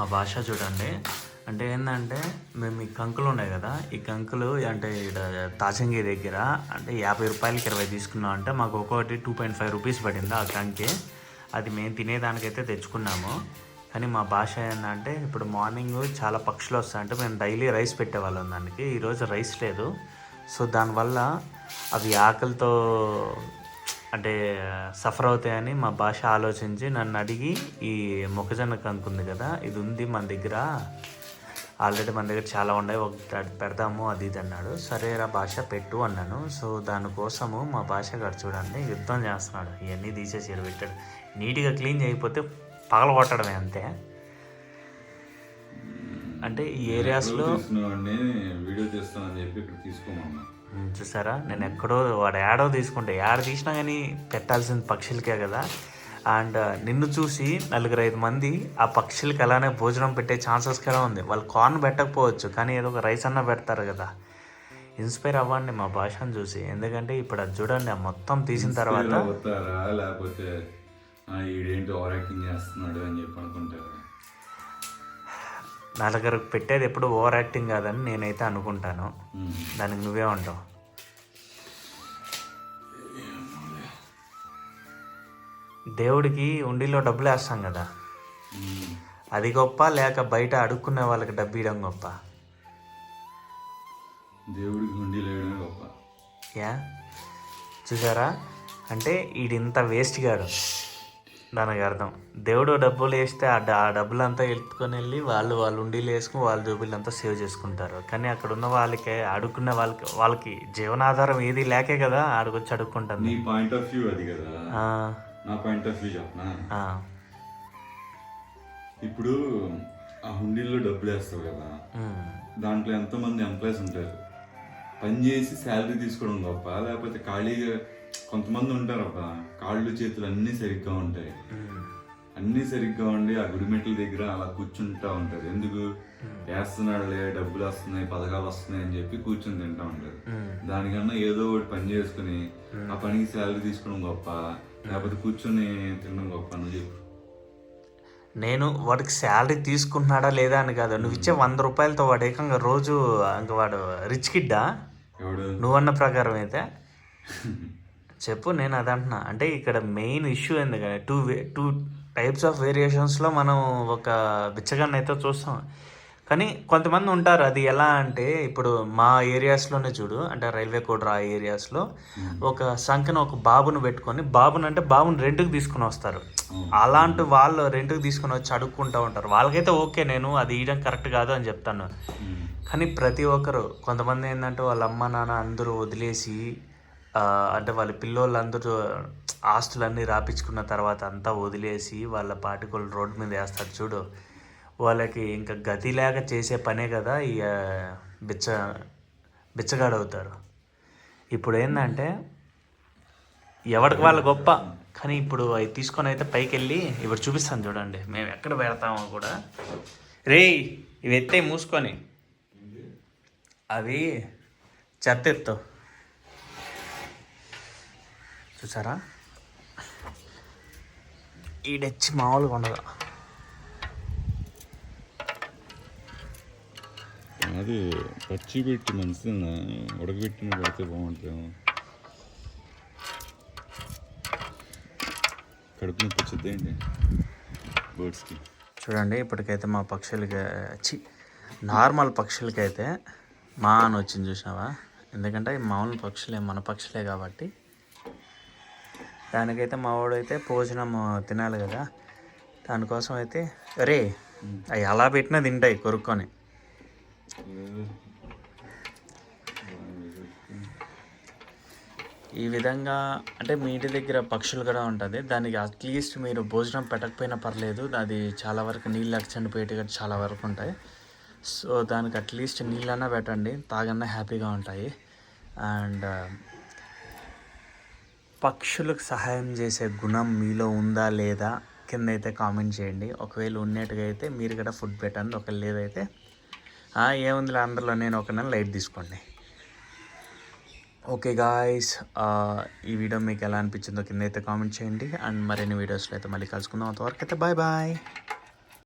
మా భాష చూడండి. అంటే ఏంటంటే మేము ఈ కంకులు ఉన్నాయి కదా ఈ కంకులు అంటే ఇక్కడ తాచంగి దగ్గర అంటే యాభై రూపాయలకి ఇరవై తీసుకున్నాం అంటే మాకు ఒక్కొక్కటి టూ పాయింట్ ఫైవ్ రూపీస్ పడింది ఆ కంకి. అది మేము తినేదానికైతే తెచ్చుకున్నాము. కానీ మా భాష ఏంటంటే ఇప్పుడు మార్నింగ్ చాలా పక్షులు వస్తాయంటే మేము డైలీ రైస్ పెట్టేవాళ్ళం దానికి. ఈరోజు రైస్ లేదు. సో దానివల్ల అవి ఆకలితో అంటే సఫర్ అవుతాయని మా భాష ఆలోచించి నన్ను అడిగి ఈ మొక్కజొన్న కంకు ఉంది కదా ఇది ఉంది మన దగ్గర. ఆల్రెడీ మన దగ్గర చాలా ఉన్నాయి ఒక పెడదాము అది ఇది అన్నాడు. సరేరా భాష పెట్టు అన్నాను. సో దానికోసము మా భాష గారు చూడండి యుద్ధం చేస్తున్నాడు. ఇవన్నీ తీసేసి పెట్టాడు. నీట్గా క్లీన్ చేయకపోతే పగల కొట్టడమే అంతే. అంటే ఈ ఏరియాస్లో వీడియో తీస్తానని చెప్పి ఇక్కడ తీసుకోమన్నా చూసారా? నేను ఎక్కడో వాడు యాడో తీసుకుంటే యాడ తీసినా కానీ పెట్టాల్సింది పక్షులకే కదా. అండ్ నిన్ను చూసి నలుగురు ఐదు మంది ఆ పక్షులకి అలానే భోజనం పెట్టే ఛాన్సెస్ కూడా ఉంది. వాళ్ళు కార్న్ పెట్టకపోవచ్చు కానీ ఏదో ఒక రైస్ అన్న పెడతారు కదా. ఇన్స్పైర్ అవ్వండి మా భాషను చూసి. ఎందుకంటే ఇప్పుడు అది చూడండి ఆ మొత్తం తీసిన తర్వాత లేకపోతే చేస్తున్నాడు అని చెప్పి అనుకుంటారా? నలుగురికి పెట్టేది ఎప్పుడు ఓవర్ యాక్టింగ్ కాదని నేనైతే అనుకుంటాను. దానికి నువ్వే ఉంటావు. దేవుడికి ఉండిలో డబ్బులు వేస్తాం కదా. అది గొప్ప లేక బయట అడుక్కునే వాళ్ళకి డబ్బు ఇవ్వడం గొప్ప? దేవుడికి గొప్ప. యా? చూసారా? అంటే ఈడింత వేస్ట్ గాడు. దానికి అర్థం. దేవుడు డబ్బులు వేస్తే ఆ డ- ఆ డబ్బులంతా ఎత్తుకొని వెళ్ళి వాళ్ళు వాళ్ళు ఉండీలు వేసుకుని వాళ్ళ జోబులంతా సేవ్ చేసుకుంటారు. కానీ అక్కడ ఉన్న వాళ్ళకి అడుక్కునే వాళ్ళకి వాళ్ళకి జీవనాధారం ఏది లేకే కదా ఆడుకొచ్చి అడుక్కుంటుంది. నీ పాయింట్ ఆఫ్ వ్యూ అది కదా. నా పాయింట్ ఆఫ్ వ్యూ చెప్పనా? ఇప్పుడు ఆ హుండీల్లో డబ్బులు వేస్తావు కదా. దాంట్లో ఎంతో మంది ఎంప్లాయీస్ ఉంటారు? పని చేసి శాలరీ తీసుకోవడం గొప్ప లేకపోతే ఖాళీగా కొంతమంది ఉంటారు అబ్బా కాళ్ళు చేతులు అన్నీ సరిగ్గా ఉంటాయి. అన్నీ సరిగ్గా ఉండి ఆ గుడిమెట్ల దగ్గర అలా కూర్చుంటా ఉంటారు ఎందుకు? వేస్తున్నాడులే డబ్బులు వస్తున్నాయి పథకాలు వస్తున్నాయి అని చెప్పి కూర్చొని తింటా ఉంటారు. దానికన్నా ఏదో ఒకటి పని చేసుకుని ఆ పనికి శాలరీ తీసుకోవడం గొప్ప లేకపోతే కూర్చొని తినడం గొప్ప నువ్వు చెప్పు. నేను వాడికి శాలరీ తీసుకుంటున్నాడా లేదా అని కాదు. నువ్వు ఇచ్చే వంద రూపాయలతో వాడు ఏకంగా రోజు ఇంక వాడు రిచ్ కిడ్డా ఎవడు? నువ్వన్న ప్రకారం అయితే. చెప్పు నేను అది అంటున్నా. అంటే ఇక్కడ మెయిన్ ఇష్యూ ఎందుకంటే two way two types of వేరియేషన్స్లో మనం ఒక బిచ్చగాన్ని అయితే చూస్తాం. కానీ కొంతమంది ఉంటారు అది ఎలా అంటే ఇప్పుడు మా ఏరియాస్లోనే చూడు అంటే రైల్వే కోడ్రా ఆ ఏరియాస్లో ఒక సంఖ్యన ఒక బాబును పెట్టుకొని బాబుని అంటే బాబుని రెంట్కి తీసుకుని వస్తారు. అలాంటి వాళ్ళు రెంట్కి తీసుకుని వచ్చి అడుక్కుంటూ ఉంటారు. వాళ్ళకైతే ఓకే నేను అది ఇవ్వడం కరెక్ట్ కాదు అని చెప్తాను. కానీ ప్రతి ఒక్కరు కొంతమంది ఏంటంటే వాళ్ళ అమ్మ నాన్న అందరూ వదిలేసి అంటే వాళ్ళ పిల్లోళ్ళందరూ ఆస్తులన్నీ రాపించుకున్న తర్వాత అంతా వదిలేసి వాళ్ళ పాటికలు రోడ్డు మీద వేస్తారు చూడు. వాళ్ళకి ఇంకా గతి లేక చేసే పనే కదా ఈ బిచ్చ బిచ్చగాడవుతారు. ఇప్పుడు ఏంటంటే ఎవరికి వాళ్ళ గొప్ప కానీ ఇప్పుడు అవి తీసుకొని అయితే పైకి వెళ్ళి ఇప్పుడు చూపిస్తాను చూడండి. మేము ఎక్కడ పెడతామో కూడా. రేయ్ ఇవి ఎత్తే మూసుకొని. అవి చెత్త ఎత్తు. చూసారా? ఈడెచ్చి మామూలుగా ఉండదు. అది పచ్చి పెట్టి మంచిదిన్నా ఉడకబెట్టిన పెడితే బాగుంటుందేమో. కడుపు నొప్పి వచ్చిద్దేంటి బర్డ్స్కి. చూడండి ఇప్పటికైతే మా పక్షులకి చి నార్మల్ పక్షులకైతే మా అని వచ్చింది చూసినావా? ఎందుకంటే ఈ మామూలు పక్షులే మన పక్షులే కాబట్టి దానికైతే మా వాడైతే భోజనం తినాలి కదా. దానికోసం అయితే అరే అవి అలా పెట్టినా తింటాయి కొరుక్కొని. ఈ విధంగా అంటే మీ ఇంటి దగ్గర పక్షులు కూడా ఉంటుంది. దానికి అట్లీస్ట్ మీరు భోజనం పెట్టకపోయినా పర్లేదు. అది చాలా వరకు నీళ్ళు చనిపోయేటిగా చాలా వరకు ఉంటాయి. సో దానికి అట్లీస్ట్ నీళ్ళన్నా పెట్టండి. తాగన్నా హ్యాపీగా ఉంటాయి. అండ్ పక్షులకు సహాయం చేసే గుణం మీలో ఉందా లేదా కింద అయితే కామెంట్ చేయండి. ఒకవేళ ఉన్నట్టుగా అయితే మీరు కూడా ఫుడ్ పెట్టండి. ఒకవేళ లేదైతే ఏముంది అందరిలో నేను ఒక నెల లైట్ తీసుకోండి. ఓకే గాయస్ ఈ వీడియో మీకు ఎలా అనిపించిందో కింద అయితే కామెంట్ చేయండి. అండ్ మరిన్ని వీడియోస్లో అయితే మళ్ళీ కలుసుకుందాం. అంతవరకు అయితే బాయ్ బాయ్.